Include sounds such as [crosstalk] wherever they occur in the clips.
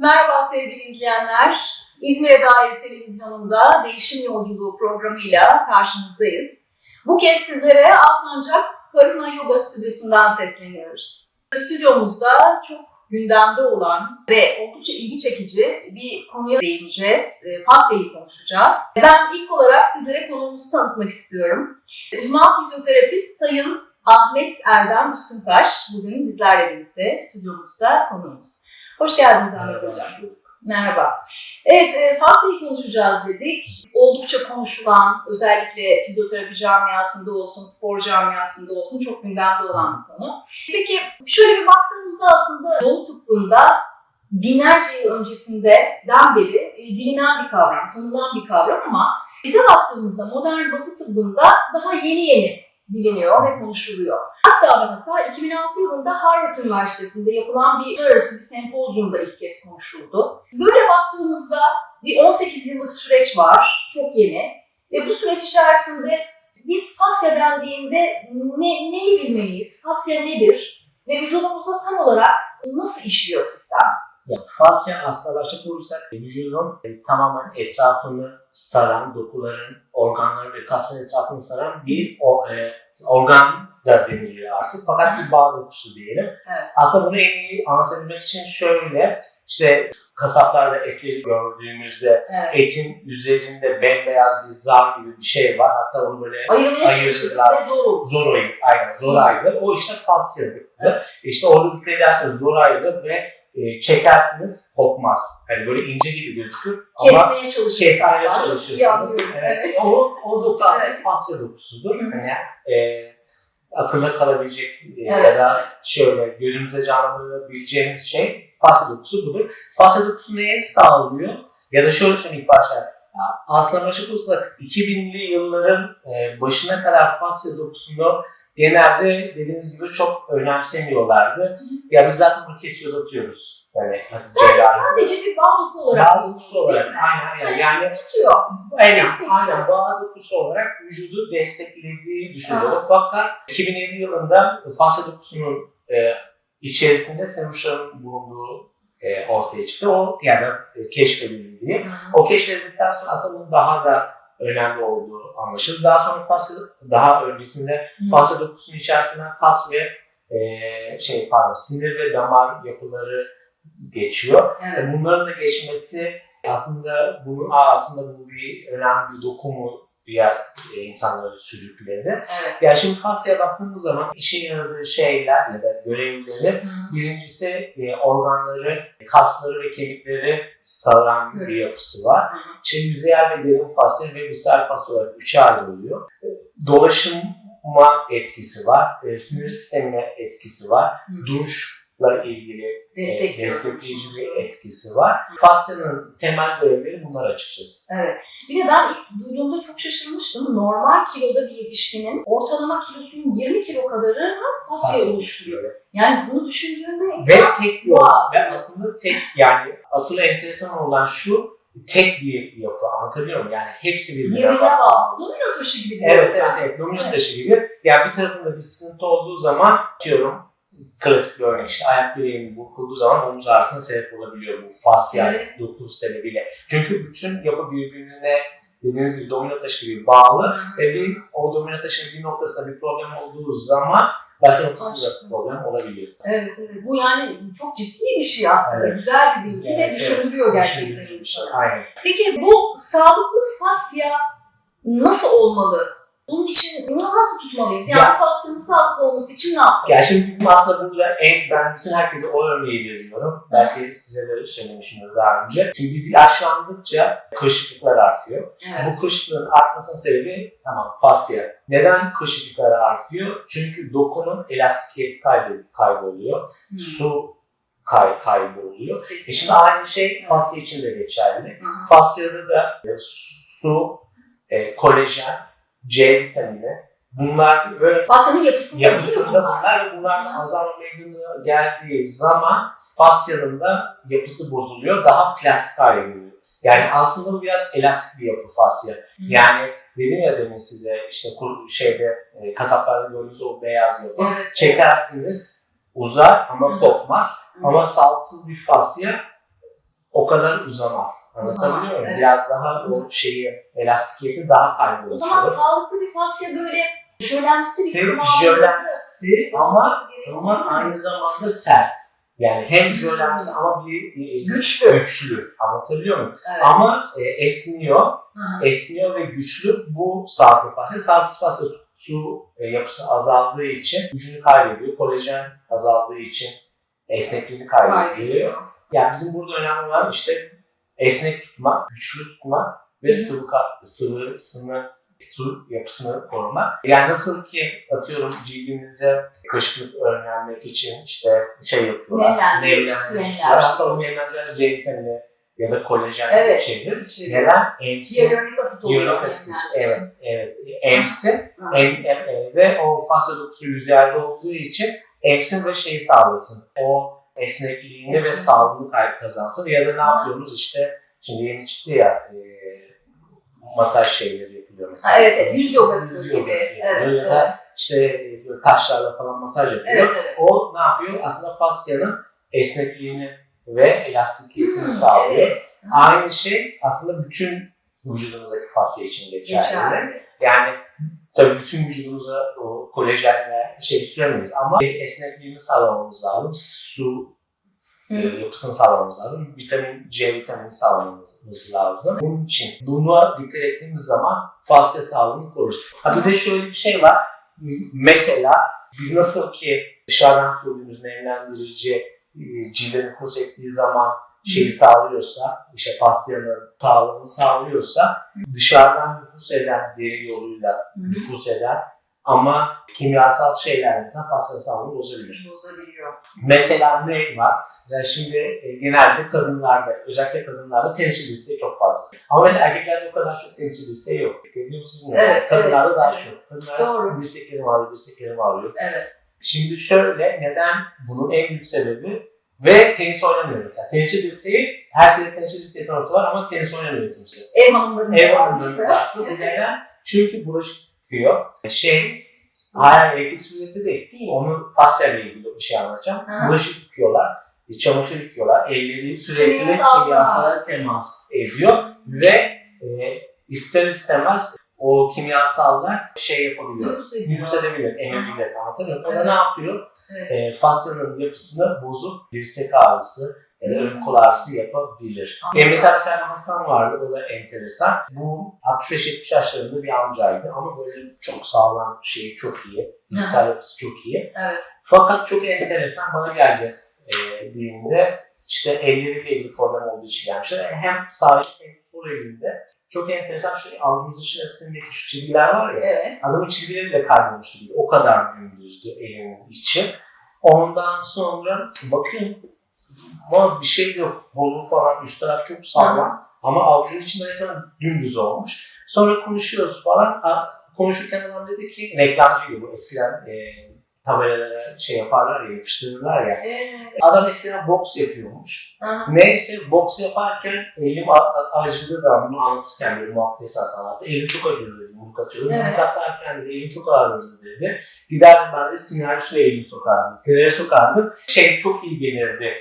Merhaba sevgili izleyenler. İzmir'e dair televizyonunda Değişim Yolculuğu programıyla karşınızdayız. Bu kez sizlere Alsancak Karuna Yoga Stüdyosu'ndan sesleniyoruz. Stüdyomuzda çok gündemde olan ve oldukça ilgi çekici bir konuya değineceğiz. E, Fasya'yı konuşacağız. Ben ilk olarak sizlere konuğumuzu tanıtmak istiyorum. Uzman fizyoterapist Sayın Ahmet Erdem Üstüntaş bugün bizlerle birlikte stüdyomuzda konuğumuz. Hoş geldiniz Ahmet Merhaba. Hocam. Merhaba. Evet, e, Fasya'yı konuşacağız dedik. Oldukça konuşulan, özellikle fizyoterapi camiasında olsun, spor camiasında olsun çok gündemde olan bir konu. Peki şöyle bir baktığımızda aslında Doğu tıbbında binlerce yıl öncesinden beri e, bilinen bir kavram, tanınan bir kavram ama bize baktığımızda modern batı tıbbında daha yeni yeni biliniyor ve konuşuluyor. Hatta ve hatta 2006 yılında Harvard Üniversitesi'nde yapılan bir arası bir sempozyumda ilk kez konuşuldu. Böyle baktığımızda bir 18 yıllık süreç var, çok yeni. Ve bu süreç içerisinde biz fasya dendiğinde ne, neyi bilmeliyiz? Fasya nedir? Ve vücudumuzda tam olarak nasıl işliyor sistem? Ya, fasya aslında başka olursak vücudun e, tamamen etrafını saran, dokuların, organların ve kasların etrafını saran bir o, e, organ da deniliyor artık. Fakat bir bağ dokusu diyelim. Evet. Aslında bunu en iyi anlatabilmek için şöyle, işte kasaplarda etleri gördüğümüzde Evet. etin üzerinde bembeyaz bir zar gibi bir şey var. Hatta onu böyle Ayırırlar. zor olur. zor ayır, aynen zor ayrılır. O işte fasyadır. İşte orada dikkat ederseniz zor ayrılır ve e, çekersiniz kopmaz. Hani böyle ince gibi gözükür ama Kesmeye çalışırız. kesmeye anlıyorum. Evet. Evet. O, o doku aslında Evet. fasya dokusudur. Hı. Hani, e, akılda kalabilecek e, Evet, ya da şöyle gözümüze canlandırabileceğimiz şey fasya dokusu budur. Fasya dokusu neye sağlıyor? Ya da şöyle söyleyeyim ilk başta. Başa olursak 2000'li yılların e, başına kadar fasya dokusunu genelde dediğiniz gibi çok önemsemiyorlardı. Ya biz zaten bunu kesiyoruz atıyoruz. Yani Yani sadece bir bağ doku olarak Bağ dokusu olarak. Aynen yani. yani tutuyor. Aynen, aynen. Bağ dokusu olarak vücudu desteklediği düşünülüyor. Fakat 2007 yılında fasya dokusunun e, içerisinde semuşların bulunduğu e, ortaya çıktı. O yani e, keşfedildiği. O keşfedildikten sonra aslında bunun daha da önemli olduğu anlaşıldı. Daha sonra fasya, daha öncesinde fasya dokusunun içerisinden kas ve e, şey pardon sinir ve damar yapıları geçiyor. Evet. Bunların da geçmesi aslında bunun Aa, aslında bu bir önemli bir doku mu ya e, insanları sürükledi. Evet. Yani şimdi fasya baktığımız zaman işe yaradığı şeyler ya da görevleri Hı. birincisi e, organları, kasları ve kemikleri saran bir yapısı var. Hı. İşte yüzeyel ve derin fasya ve visceral fasya olarak üçe ayrılıyor. E, Dolaşıma etkisi var, sinir sistemine etkisi var, Hı. Duruşla ilgili e, destekleyici bir etkisi var. Fasyanın temel görevleri bunlar açıkçası. Evet. Bir de ben ilk duyduğumda çok şaşırmıştım. Normal kiloda bir yetişkinin ortalama kilosunun 20 kilo kadarı fasya Fasya oluşturuyor. Yani bunu düşündüğünde Ve insan tek yol. Wow. Ve aslında tek yani asıl enteresan olan şu tek bir yapı anlatabiliyor muyum? Yani hepsi birbirine birbirine bağlı. bağlı. Domino taşı gibi. Evet evet evet. Domino Evet. taşı gibi. Yani bir tarafında bir sıkıntı olduğu zaman diyorum klasik bir örnek işte ayak bileğinin burkulduğu zaman omuz ağrısına sebep olabiliyor bu fasya Evet. dokusu sebebiyle. Çünkü bütün yapı birbirine dediğiniz gibi domino taşı gibi bağlı ve bir, o domino taşının bir noktasında bir problem olduğu zaman başka noktasında bir problem olabiliyor. Evet, evet. Bu yani çok ciddi bir şey aslında. Evet. Güzel bir bilgi Evet, ve gerçekten Düşündürücü bir insanı. şey. Aynen. Peki bu sağlıklı fasya nasıl olmalı? Bunun için bunu nasıl tutmalıyız? Yani Ya- fasyanın sağlıklı olması için ne yapmalıyız? Ya şimdi bizim aslında burada en, ben bütün herkese o örneği veriyorum. Belki size de söylemişimdir daha önce. Şimdi biz yaşlandıkça kırışıklıklar artıyor. Evet. Bu kırışıklığın artmasının sebebi tamam fasya. Neden kırışıklıklar artıyor? Çünkü dokunun elastikiyeti kayboluyor. Hı. Su kay kayboluyor. E şimdi aynı şey fasya için de geçerli. Hı. Fasyada da e, su, e, kolajen, C vitamini bunlar ve Fasyanın yapısında, yapısında bunlar? bunlar azalma meydana geldiği zaman fasyanın da yapısı bozuluyor. Daha plastik hale geliyor. Yani aslında bu biraz elastik bir yapı fasya. Hı. Yani dedim ya demin size işte şeyde e, kasaplarda gördüğünüz o beyaz yapı. Evet. Çekersiniz uzar ama kopmaz. Hı. Ama sağlıksız bir fasya o kadar uzamaz. Anlatabiliyor muyum? evet. Biraz daha o şeyi, elastikiyeti daha O zaman kaybolur. sağlıklı bir fasya böyle jölemsi bir kıvamda Jölemsi ama ama aynı zamanda sert. Yani hem jölemsi ama bir e, Güçlü. güçlü. Anlatabiliyor muyum? Evet. Ama e, esniyor, Hı esniyor ve güçlü. Bu sağlıklı fasya. Sağlıklı fasya su, su e, yapısı azaldığı için gücünü kaybediyor. Kolajen azaldığı için esnekliğini kaybediyor. Kaybediyor. Yani bizim burada önemli olan işte esnek tutma, güçlü tutma ve sıvı ka- sıvısını su yapısını korumak. Yani nasıl ki atıyorum cildinize kışkırtma önlenmek için işte şey yapıyorlar. Nemlendirici. Hatta o nemlendirici C vitamini ya da kolajen Evet. içerir. İçeriyor. Neden? Emsi. Hyaluronik asit oluyor. Hyaluronik asit. Evet, evet. Emsi e, ve o fasya dokusu yüzeyde olduğu için emsin ve şeyi sağlasın. O esnekliğini ve Esnek. sağlığını kazansın. Ya da ne yapıyoruz işte şimdi yeni çıktı ya e, masaj şeyleri yapılıyor mesela. Ha, evet, evet, yüz yogası Yüz gibi. yogası yapılıyor Evet, ya evet. da işte e, böyle taşlarla falan masaj yapıyor. Evet, evet. O ne yapıyor? Aslında fasyanın esnekliğini ve elastikiyetini Hmm, sağlıyor. Evet. Aynı şey aslında bütün vücudumuzdaki fasya için geçerli. Geçerli. Yani tabii bütün vücudumuza o kolajenle şey süremeyiz ama esnekliğini sağlamamız lazım. Su Hı. e, yapısını sağlamamız lazım. Vitamin C vitamini sağlamamız lazım. Bunun için buna dikkat ettiğimiz zaman fasya sağlığını koruruz. Ha bir de şöyle bir şey var. Mesela biz nasıl ki dışarıdan sürdüğümüz nemlendirici e, cilde nüfus ettiği zaman şeyi sağlıyorsa, işte fasyanın sağlığını sağlıyorsa dışarıdan nüfus eden deri yoluyla nüfus eder ama kimyasal şeyler mesela fasya sağlığını bozabilir. Bozabiliyor. Mesela ne var? Mesela şimdi e, genelde kadınlarda, özellikle kadınlarda tenis dirseği çok fazla. Ama mesela erkeklerde o kadar çok tenis dirseği yok. Dikkat musunuz? Evet, Kadınlarda evet, daha evet. çok. Kadınlar Doğru. dirseklerim ağrıyor, dirseklerim ağrıyor. Evet. Şimdi şöyle, neden bunun en büyük sebebi ve tenis oynamıyor mesela. Tenisçi dirseği, herkese tenisçi dirseği tanısı var ama tenis oynamıyor kimse. Ev hanımlarında Ev var, hanımlarında daha çok. Neden? Çünkü bulaşık yıkıyor. Şey, hayır elektrik süpürgesi değil. Değil. Onun fasya ile ilgili bir şey anlatacağım. Hı. Bulaşık yıkıyorlar, e, çamaşır yıkıyorlar, elleri sürekli Kimyasal. kimyasala temas ediyor ve e, ister istemez o kimyasallar şey yapabiliyor. Nüfus ediyor. Nüfus muyum? O da ne yapıyor? Evet. E, fasyanın yapısını bozup dirsek ağrısı, ya da ön kol ağrısı yapabilir. E, mesela bir tane hastam vardı, o da enteresan. Bu 65-70 yaşlarında bir amcaydı ama böyle çok sağlam, şeyi çok iyi, fiziksel yapısı çok iyi. Evet. Fakat çok enteresan bana geldi e, dediğimde işte elleriyle ilgili problem olduğu için gelmişler. Hem sağ hem sol elinde çok enteresan şey avucumuzun içerisindeki şu çizgiler var ya Evet. adamın çizgileri bile kaybolmuş gibi. O kadar dümdüzdü elinin içi. Ondan sonra bakıyorum ama bir şey yok. Kolu falan üst taraf çok sağlam. Ama avucun içinde resmen dümdüz olmuş. Sonra konuşuyoruz falan. Konuşurken adam dedi ki reklamcıydı bu. Eskiden e, tabelalara şey yaparlar ya, yapıştırırlar ya. Evet. Adam eskiden boks yapıyormuş. Aha. Neyse boks yaparken elim acıdığı zaman bunu anlatırken böyle muhabbet esnasında anlattı. Elim çok acıyordu dedi. Yumruk atıyordu. Evet. Yumruk atarken de elim çok ağrıyordu dedi. Giderdim ben de tiner suya elimi sokardım. Tinere sokardım. Şey çok iyi gelirdi.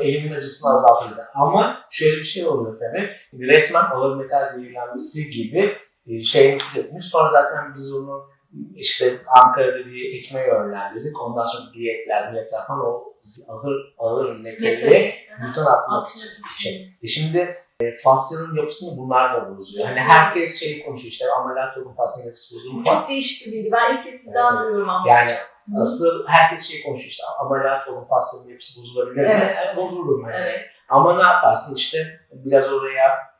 Elimin acısını azaltırdı. Ama şöyle bir şey oluyor tabii. Resmen ağır metal zehirlenmesi gibi e, şey nüfus etmiş. Sonra zaten biz onu işte Ankara'da bir hekime yönlendirdik. Ondan sonra diyetler, diyetler falan o ağır, ağır metali vücuttan atmak için. Şey. E şimdi e, fasyanın yapısını bunlar da bozuyor. Hani herkes şey konuşuyor işte ameliyat olun fasyanın yapısı falan. çok değişik bir bilgi. Ben ilk kez sizden Evet. duyuyorum ama. Yani Hı. Asıl herkes şey konuşuyor işte ameliyat olun fasyanın yapısı bozulabilir mi? Evet, Evet. Bozulur mu? Evet. Ama ne yaparsın işte biraz oraya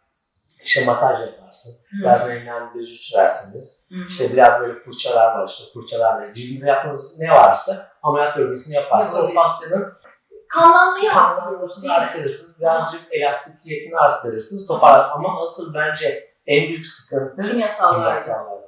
işte masaj yaparsın. Hı. Biraz nemlendirici sürersiniz. Hı. İşte biraz böyle fırçalar var işte fırçalarla cildinize yaptığınız ne varsa ameliyat bölgesini yaparsın. O fasyanın Kanlanmayı kanlanmasını arttırırsınız. Birazcık elastikiyetini arttırırsınız. Toparlar. Ama asıl bence en büyük sıkıntı Kimyasallar. kimyasallar.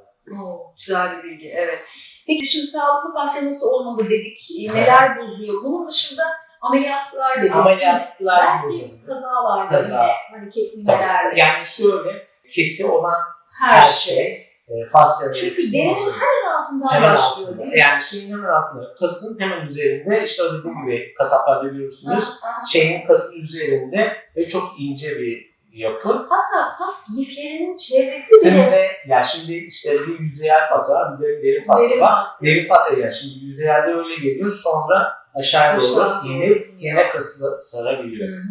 Oo, güzel bir bilgi, evet. Peki şimdi sağlıklı fasya nasıl olmalı dedik, neler bozuyor? Bunun dışında ameliyatlar dedik. Ameliyatlar Belki kazalarda Kaza. yine, hani kesilmelerde, Yani şöyle kesi olan her, her şey. şey e, Çünkü derinin hemen altından hemen başlıyor altında. değil mi? Yani şeyin hemen altında. Kasın hemen üzerinde işte dediğim gibi kasaplarda görürsünüz. Aha, aha. Şeyin kasın üzerinde ve çok ince bir yapı. Hatta kas liflerinin çevresi Senin bile de yani şimdi işte bir yüzeyel pası var, bir de derin pası derin var. kas. Derin pası yani şimdi yüzeyelde öyle geliyor sonra aşağıya Aşağı doğru iniyor. yine kası sarabiliyor. Hı.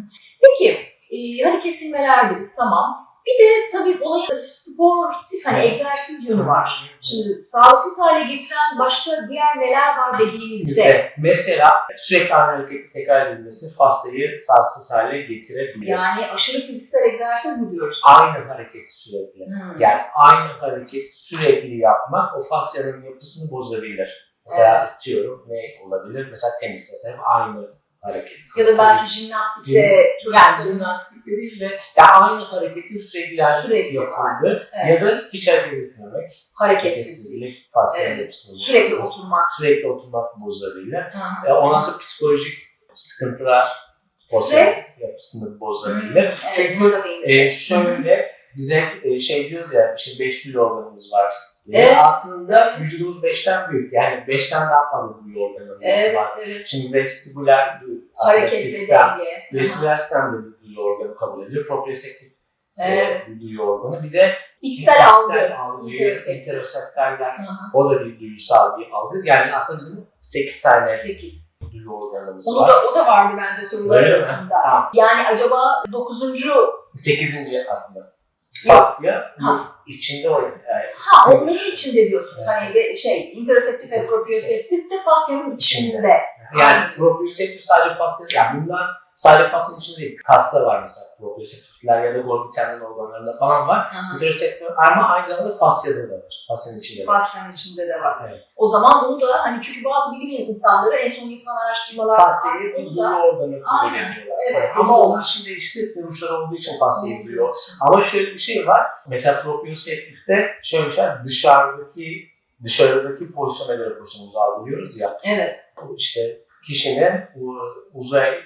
Peki, e, hadi kesilmeler dedik tamam. Bir de tabii olayın sportif hani egzersiz yönü var. Şimdi sağlıksız hale getiren başka diğer neler var dediğimizde mesela sürekli aynı hareketi tekrar edilmesi fastayı sağlıksız hale getirebiliyor. yani aşırı fiziksel egzersiz mi diyoruz? Aynı hareketi sürekli. Hmm. Yani aynı hareketi sürekli yapmak o fasyanın yapısını bozabilir. Mesela Evet. diyorum ne olabilir? Mesela tenis mesela aynı hareket. Ya da belki jimnastikte yani çocukların jimnastikte değil de ya aynı hareketin sürekli, yani Sürekli yapıldı Evet. ya da hiç hareket etmemek. hareketsizlik, Hareketsizlik fasyanın Evet. yapısını sürekli oturmak. Sürekli oturmak bozabilir. E, ondan sonra psikolojik sıkıntılar Stres. yapısını bozabilir. Evet, Çünkü e, şöyle bize e, şey diyoruz ya işte 5 duyu organımız var. diye. Evet. Aslında vücudumuz 5'ten büyük. Yani 5'ten daha fazla duyu organımız Evet, var. evet. Şimdi vestibüler aslında sistem. Vestibüler sistem de bir duyu organı kabul ediyor. Proprioseptif Evet. e, bir duyu organı. Bir de İçsel algı. algı, interosept. interosektaller. Hı hı. O da bir duyusal bir algı. Yani aslında bizim 8 tane 8. duyu organımız Onu var. da, o da vardı bende sorular Öyle mi? arasında. Tamam. Yani acaba 9. 8. aslında. Fasya Ha. içinde o. Yani Ha onların içinde diyorsunuz. Evet. Hani şey interoceptif ve proprioceptif de fasyanın içinde. Yani proprioseptif sadece fasya, yani bunlar sadece fasyanın içinde değil. Kasta var mesela proprioseptifler ya da Golgi tendon organlarında falan var. Interoceptif ama aynı zamanda fasyada da var. Fasyanın içinde var. Fasyanın içinde de var. Evet. O zaman bunu da hani çünkü bazı bilim insanları en son yapılan araştırmalarda Fasyayı bir da organı ediyorlar. Evet, ama onun içinde işte sinir uçları olduğu için fasyayı duyuyor. Ama şöyle bir şey var. Mesela proprioseptifte şöyle bir şey var. Dışarıdaki dışarıdaki pozisyona göre pozisyonumuzu algılıyoruz ya. Evet. İşte kişinin uzay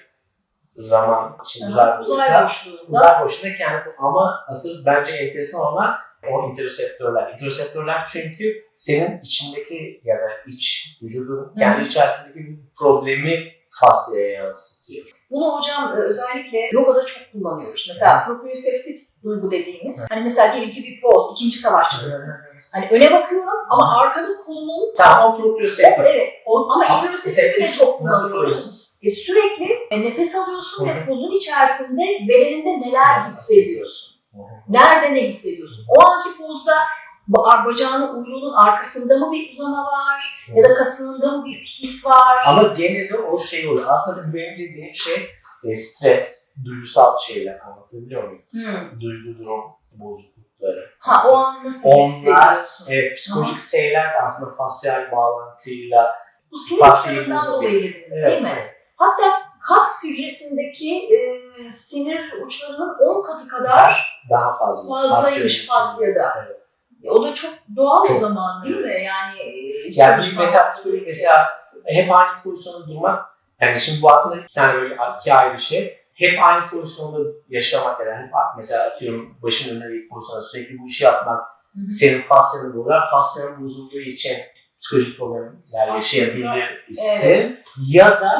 zaman, Hı hı. uzay Uzay boşluğunda, uzay boşluğunda kendi ama asıl bence enteresan olan o interseptörler. Interseptörler çünkü senin içindeki ya da iç vücudun kendi içerisindeki bir problemi fasyaya yansıtıyor. Bunu hocam e, özellikle yogada çok kullanıyoruz. Mesela proprioseptif duygu dediğimiz. Hani mesela diyelim ki bir poz, ikinci savaşçıdasın. Hani öne bakıyorum ama arkada kolumun Tamam o proprioseptör. Evet, evet. O, ama Ha, interoceptifi de çok Nasıl kullanıyoruz. E, sürekli e, nefes alıyorsun ve pozun içerisinde bedeninde neler hissediyorsun. Nerede ne hissediyorsun? O anki pozda ba- bacağının uyluğunun arkasında mı bir uzama var? Ya da kasığında mı bir his var? Ama gene de o şey oluyor. Aslında benim dediğim şey e, stres, duygusal şeyler anlatabiliyor muyum? Hmm. Duygu durum bozuklukları. Ha o an nasıl Onlar- hissediyorsun? Evet, psikolojik şeyler de aslında fasyal bağlantıyla Bu sinir uçlarından dolayı dediniz Evet, değil mi? evet. Hatta kas hücresindeki e, sinir uçlarının 10 katı kadar daha fazla. Fazlaymış fasyada. Evet. E, O da çok doğal o Çok, zaman değil mi? evet. Yani e, Yani bir mesela- anlamda mesela- bir- Hep aynı pozisyonda durmak, yani şimdi bu aslında iki tane böyle iki ayrı şey. Hep aynı pozisyonda yaşamak ya da hep mesela atıyorum başın önüne bir pozisyonda sürekli bu işi yapmak Hı hı. senin fasyanı bozar. Fasyanın bozulduğu için psikolojik problemler Aslında, yaşayabilir ise ya da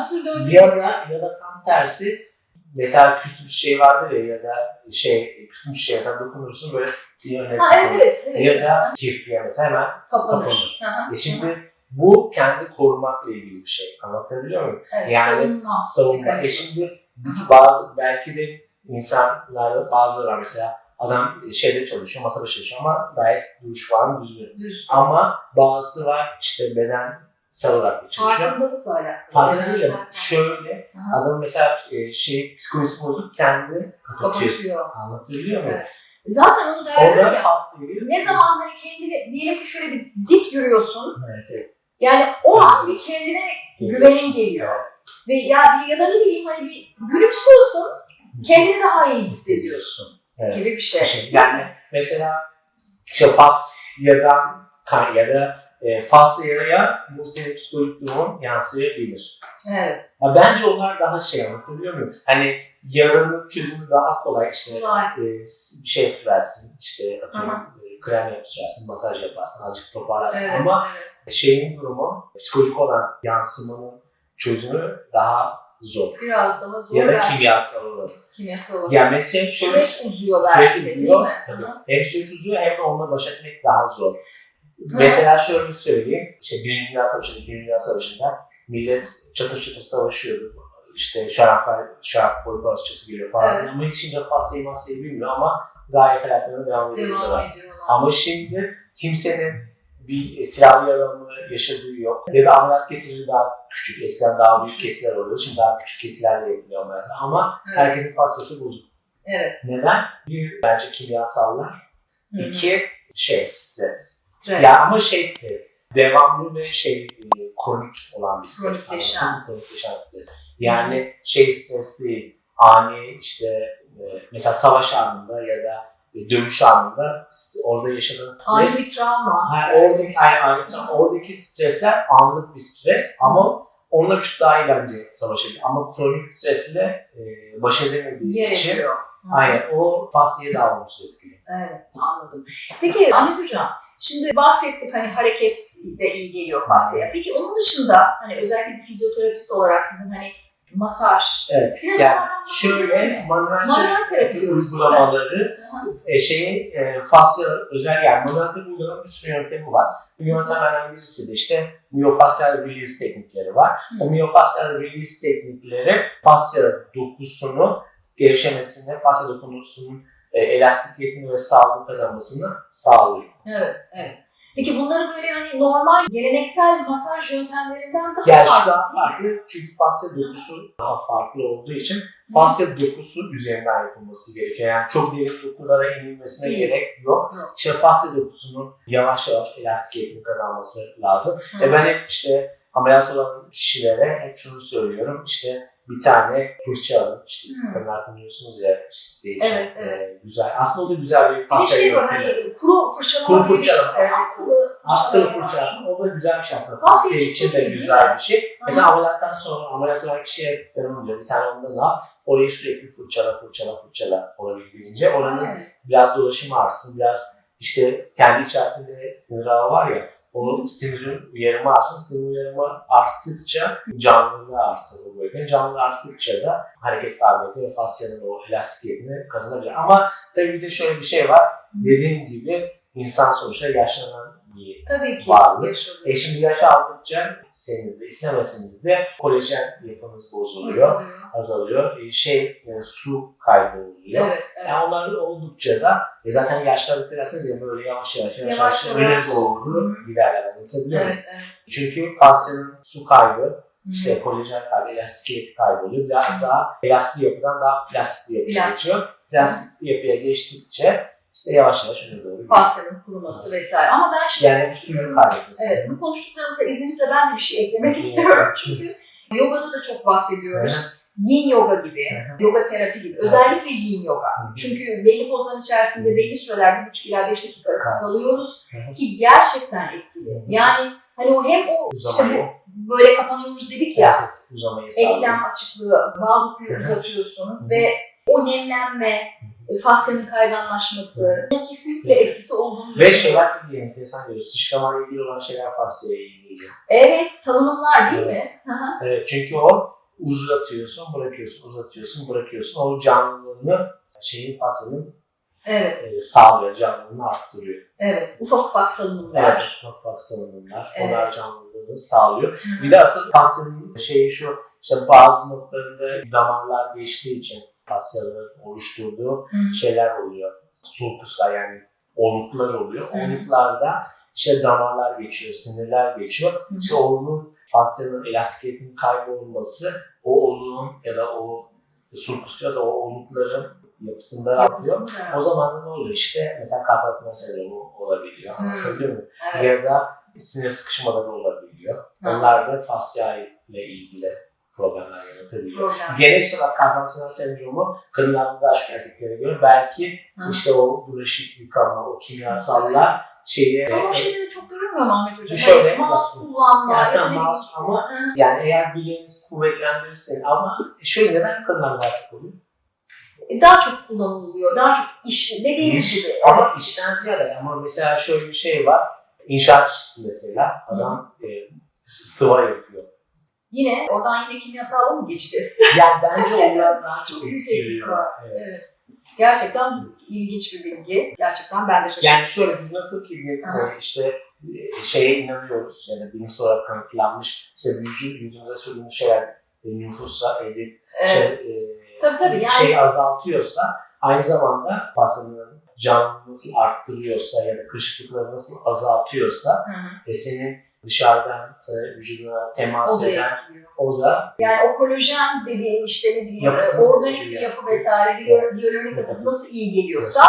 ya da ya da tam tersi mesela küstü bir şey vardır ya ya da şey küstü bir şey sen dokunursun böyle bir yöne Ha, evet evet. evet. ya da kirpiye mesela hemen kapanır. kapanır. E şimdi bu kendi korumakla ilgili bir şey. Anlatabiliyor muyum? Evet, yani- savunma. Savunma. E şimdi bazı belki de insanlarda bazıları var mesela adam şeyde çalışıyor, masa başı çalışıyor ama gayet duruş falan düzgün. Düz. Ama bazısı var işte beden olarak da çalışıyor. Farkındalıkla alakalı. Farkında Bedensel değil. fark. Şöyle hı. adam mesela e, şey psikolojisi bozuk kendini kapatıyor. Kapatıyor. Anlatabiliyor muyum? Evet. Zaten onu da ya. fasya Ne zaman hani kendini diyelim ki şöyle bir dik yürüyorsun. Evet, evet. Yani o an bir kendine güvenin geliyor. Evet. Ve ya, ya da ne bileyim hani bir gülümsüyorsun. Kendini daha iyi hissediyorsun. Evet. Gibi bir şey. Şey, Yani mesela işte fasyadan kan- ya da e, fasyaya bu senin psikolojik durumun yansıyabilir. Evet. Ya bence onlar daha şey anlatabiliyor muyum? Hani yaranın çözümü daha kolay işte Kolay. e, bir şey sürersin işte atıyorum Aha. e, krem yap sürersin, masaj yaparsın, azıcık toparlarsın Evet, ama evet. şeyin durumu, psikolojik olan yansımanın çözümü daha zor. Biraz daha zor Ya da belki. kimyasal olarak. kimyasal olarak. Yani mesela Süreç uzuyor belki süreç uzuyor. Tabii. Hı. Hem süreç uzuyor hem de onunla baş etmek daha zor. Mesela şöyle söyleyeyim. İşte Birinci Dünya Savaşı'nda, İkinci Dünya Savaşı'nda millet çatır çatır savaşıyordu. İşte şarap, şarap boy barışçası geliyor falan. Evet. Ama hiç şimdi Fasya'yı Masya'yı bilmiyor ama gayet hayatlarına devam ediyorlar. Ama şimdi kimsenin bir silahlı yaralanma yaşadığı yok. Ya da ameliyat kesileri daha küçük. Eskiden daha büyük kesiler oluyordu. Şimdi daha küçük kesilerle yapılıyor ameliyat. Ama Evet. herkesin fasyası bozuk. evet. Neden? Bir, bence kimyasallar. Hı hı. İki, şey, stres. Stres. Ya ama şey stres. Devamlı ve şey e, kronik olan bir stres. Kronikleşen. Kronikleşen stres. Yani şey stres değil. Ani işte e, mesela savaş anında ya da dövüş anında orada yaşadığın Ani stres. bir travma. Ha, oradaki, aynı, aynı, tam oradaki stresler anlık bir stres ama onunla bir çok daha iyi bence savaş ediyor. Ama kronik stresle e, baş edemediği Yer için ediyor. Aynen o fasliye daha olumsuz etkiliyor. Evet anladım. Peki Ahmet Hocam şimdi bahsettik hani hareket de iyi geliyor fasya. Peki onun dışında hani özellikle bir fizyoterapist olarak sizin hani masaj Evet. biraz Yani Şöyle manuel Manuel terapi uygulamaları e, şeyin e, fasya özel yani manuel terapi uygulamanın bir sürü yöntemi var. Bu yöntemlerden birisi de işte miyofasyal release teknikleri var. Hı. O miyofasyal release teknikleri fasya dokusunu gevşemesini, fasya dokusunun e, elastikiyetini ve sağlık kazanmasını sağlıyor. Evet, evet. Peki bunları böyle hani normal geleneksel masaj yöntemlerinden daha şu farklı daha farklı çünkü fasya dokusu daha farklı olduğu için fasya dokusu üzerinden yapılması gerekiyor. Yani çok derin dokulara inilmesine Değil. gerek yok. Yok. İşte fasya dokusunun yavaş yavaş elastikiyetini kazanması lazım. Hı. E ben hep işte ameliyat olan kişilere hep şunu söylüyorum. İşte bir tane fırça alın. İşte siz Hı. kadınlar kullanıyorsunuz ya işte için, Evet, evet. e, güzel. Aslında o da güzel bir Bir de fasya şey var hani kuru fırçalama Kuru bir şey fırçalama, evet. Atkılı fırçalama fırça. O da güzel bir şey aslında. Fasya için de güzel bir şey. Mesela ameliyattan sonra ameliyat olan kişiye ben onu diyorum. Bir tane ondan al. Orayı sürekli fırçala fırçala fırçala olabildiğince. Oranın Evet. biraz dolaşımı artsın. Biraz işte kendi içerisinde sinir ağı var ya. O sinirin uyarımı artsın. Sinir uyarımı arttıkça canlılığı artar o bölge. Canlılığı arttıkça da hareket kabiliyeti ve fasyanın o elastikiyetini kazanabilir. Ama tabii bir de şöyle bir şey var. Dediğim gibi insan sonuçta yaşlanan bir Tabii ki Varlık. e şimdi yaş aldıkça istemeniz de istemeseniz de kolajen yapınız bozuluyor, Azalıyor. Azalıyor. E, şey e, su kaybı oluyor. Evet, evet. Yani onlar oldukça da e zaten yaşlandık derseniz ya böyle yavaş yavaş yavaş Yavaş yavaş, öne doğru giderler. Anlatabiliyor muyum? Evet, evet. Çünkü fasyanın su kaybı, işte kolajen kaybı, elastikiyet kayboluyor. Biraz daha elastik yapıdan daha plastik bir yapıya Plastik. geçiyor. Plastik bir yapıya geçtikçe işte yavaş yavaş öne doğru. Fasyanın kuruması vesaire. Ama ben şimdi Yani suyun kaybetmesi. Evet, bu konuştuklarımıza izninizle ben de bir şey eklemek istiyorum. Çünkü yogada da çok bahsediyoruz. Yin yoga gibi, yoga terapi gibi. Özellikle yin yoga. Çünkü belli pozan içerisinde belli süreler, bir buçuk ila beş dakika arası Evet. kalıyoruz. Ki gerçekten etkili. Yani hani o hem o işte bu böyle kapanıyoruz dedik ya, Evet, eklem açıklığı, bağ uzatıyorsun ve o nemlenme, e, fasyanın kayganlaşması buna kesinlikle etkisi olduğunu Ve şeyler çok iyi, enteresan geliyor. Sıçramayla ilgili olan şeyler fasyaya geliyor. Evet, salınımlar değil mi? Hı hı. Evet, çünkü o uzatıyorsun, bırakıyorsun, uzatıyorsun, bırakıyorsun. O canlılığını, şeyin fasyanın evet, e, sağlıyor, canlılığını arttırıyor. evet. Ufak ufak salınımlar. Evet, ufak ufak salınımlar. Evet. Onlar canlılığını sağlıyor. Hı hı. Bir de asıl fasyanın şeyi şu, işte bazı noktalarında damarlar geçtiği için fasyaların oluşturduğu Hı hı. şeyler oluyor. Sulkuslar yani oluklar oluyor. Hı hı. Oluklarda işte damarlar geçiyor, sinirler geçiyor. hı. İşte olunun fasyanın elastikiyetinin kaybolması o oluğun ya da o sulkus ya da o olukların yapısında artıyor. O zaman da ne oluyor işte mesela kalp atma sendromu olabiliyor. Hı. Anlatabiliyor muyum? Evet. Ya da sinir sıkışmaları olabiliyor. Hı. Onlar da fasya ile ilgili problemler yaratabiliyor. Problem. Genel olarak karpatınal sendromu kadınlarda daha çok erkeklere göre belki Hı. işte o bulaşık yıkama, o kimyasallar şeyi Ama o şeyde de görünmüyor Ahmet Hocam. Şöyle, Hani mouse kullanma. yani ya da tam ne bileyim. masum ama Hı. yani eğer bileğiniz kuvvetlendirirse ama şöyle neden kadınlarda daha çok oluyor? e, daha çok kullanılıyor. Daha çok iş, dediğiniz İş, gibi. Ama evet. işten ziyade ama mesela şöyle bir şey var. İnşaat işçisi mesela adam e, sıva yapıyor. Yine oradan yine kimyasala mı geçeceğiz? [laughs] Yani bence [laughs] onlar daha çok etkiliyor. Evet. Evet. Gerçekten ilginç bir bilgi. Gerçekten ben de şaşırdım. Yani şöyle biz nasıl ki e, işte şeye inanıyoruz yani bilimsel olarak kanıtlanmış işte vücut yüzümüze sürülmüş şeyler e, nüfusa edip Evet. şey, e, Tabii tabii yani şeyi azaltıyorsa aynı zamanda pastanın canını nasıl arttırıyorsa ya da kırışıklıkları nasıl azaltıyorsa Hı e, senin dışarıdan sana vücuduna temas o da eden etkiliyor. o da Yani o kolajen dediğin işte ne bileyim organik bir yapı vesaire bir Evet. Evet. nasıl iyi geliyorsa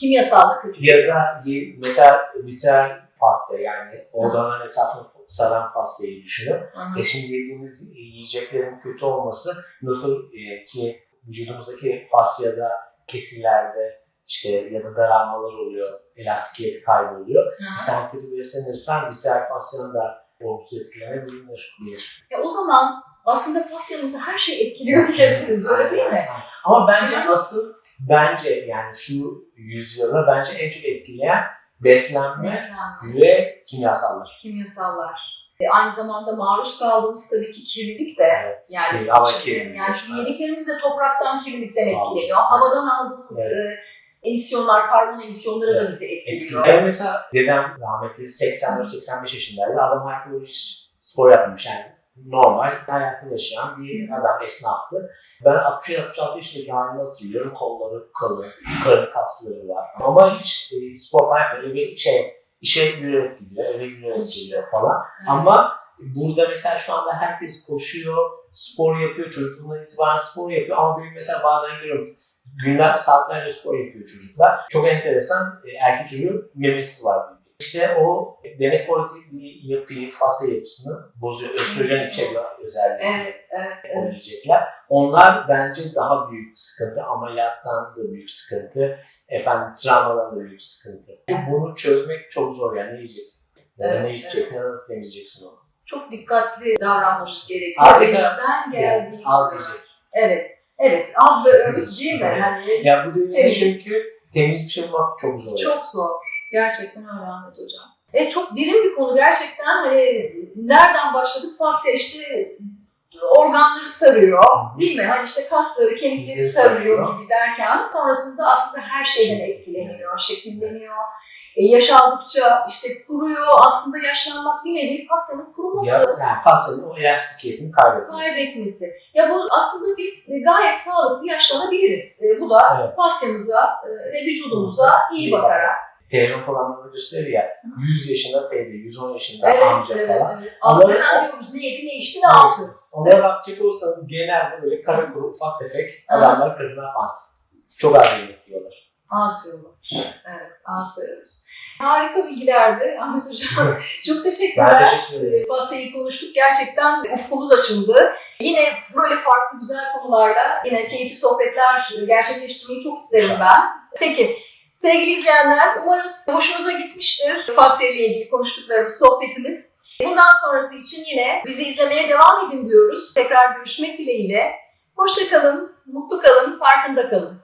kimyasal da kötü. ya da mesela bitter pasta yani organların etrafını saran pastayı düşünün. E şimdi yediğimiz yiyeceklerin kötü olması nasıl e, ki vücudumuzdaki fasyada kesillerde işte ya da daralmalar oluyor, elastikiyet kaybı oluyor. Hı hı. Sen kötü beslenirsen visceral fasyan da olumsuz etkilenebilir. Bir. Ya o zaman aslında fasyamızda her şey etkiliyor diyebiliriz öyle değil mi? Ama bence asıl bence yani şu yüzyılda bence en çok etkileyen beslenme Beslenme, ve kimyasallar. kimyasallar. E, aynı zamanda maruz kaldığımız tabii ki kirlilik de Evet. yani Kirli, hava kirliliği. yani şu Evet. yediklerimiz de topraktan kirlilikten etkileniyor. Havadan aldığımız e, emisyonlar, karbon emisyonları da Evet. bizi etkiliyor. etkili. Ben mesela dedem rahmetli 84-85 yaşındaydı. Adam hiç spor yapmamış yani. Normal hayatını yaşayan bir adam, esnaftı. Ben 60-66 yaşındaki halini hatırlıyorum. Kolları kalın, yukarı kasları var. Ama hiç e, spor falan yapmıyor. Bir şey, işe yürüyerek gidiyor, eve yürüyerek geliyor falan. Ama burada mesela şu anda herkes koşuyor, spor yapıyor, çocukluğundan itibaren spor yapıyor. Ama benim mesela bazen görüyorum günler, saatlerce spor yapıyor çocuklar. Çok enteresan e, erkek çocuğun memesi var. İşte o demek oradaki bir yapıyı, fasya yapısını bozuyor. Östrojen içeriyor özellikle Evet, evet, evet. Onlar bence daha büyük sıkıntı. Ameliyattan da büyük sıkıntı. Efendim travmadan da büyük sıkıntı. Bunu çözmek çok zor yani ne yiyeceksin? Ya da Evet, ne içeceksin ya da nasıl temizleyeceksin onu. Çok dikkatli davranmamız gerekiyor. Harika. Elimizden geldiği Az kadar. yiyeceksin. Evet, evet. Az ve öz değil mi? Evet. Hani Ya bu dediğimde Temiz. çünkü temiz bir şey bulmak çok zor. Çok zor. Gerçekten öyle Ahmet Hocam. E, çok derin bir konu gerçekten. Hani nereden başladık? Fasya işte organları sarıyor. Değil mi? Hani işte kasları, kemikleri sarıyor gibi derken sonrasında aslında her şeyden etkileniyor, şekilleniyor. E, yaş aldıkça işte kuruyor. Aslında yaşlanmak bir nevi fasyanın kuruması. Ya, yani pasyanın o elastikiyetini kaybetmesi. kaybetmesi. Ya bu aslında biz e, gayet sağlıklı yaşlanabiliriz. E, Bu da Evet. fasyamıza e, ve vücudumuza İyi bakarak. Televizyon programlarında gösterir ya 100 yaşında teyze, 110 yaşında Evet, amca evet, falan. evet. Ama hemen diyoruz ne yedi, ne içti, ne yaptı. Onlara bakacak olursanız genelde böyle kara kuru ufak tefek adamlar kadınlar falan. Çok az yemek yiyorlar. Az yiyorlar. Evet, az veriyoruz. Harika bilgilerdi Ahmet Hocam. [laughs] Çok Ben teşekkürler. teşekkür ederim. Fasya'yı konuştuk. Gerçekten ufkumuz açıldı. Yine böyle farklı güzel konularla yine keyifli sohbetler gerçekleştirmeyi çok isterim ben. Peki sevgili izleyenler umarız hoşunuza gitmiştir Fasya ile ilgili konuştuklarımız, sohbetimiz. Bundan sonrası için yine bizi izlemeye devam edin diyoruz. Tekrar görüşmek dileğiyle. Hoşçakalın, mutlu kalın, farkında kalın.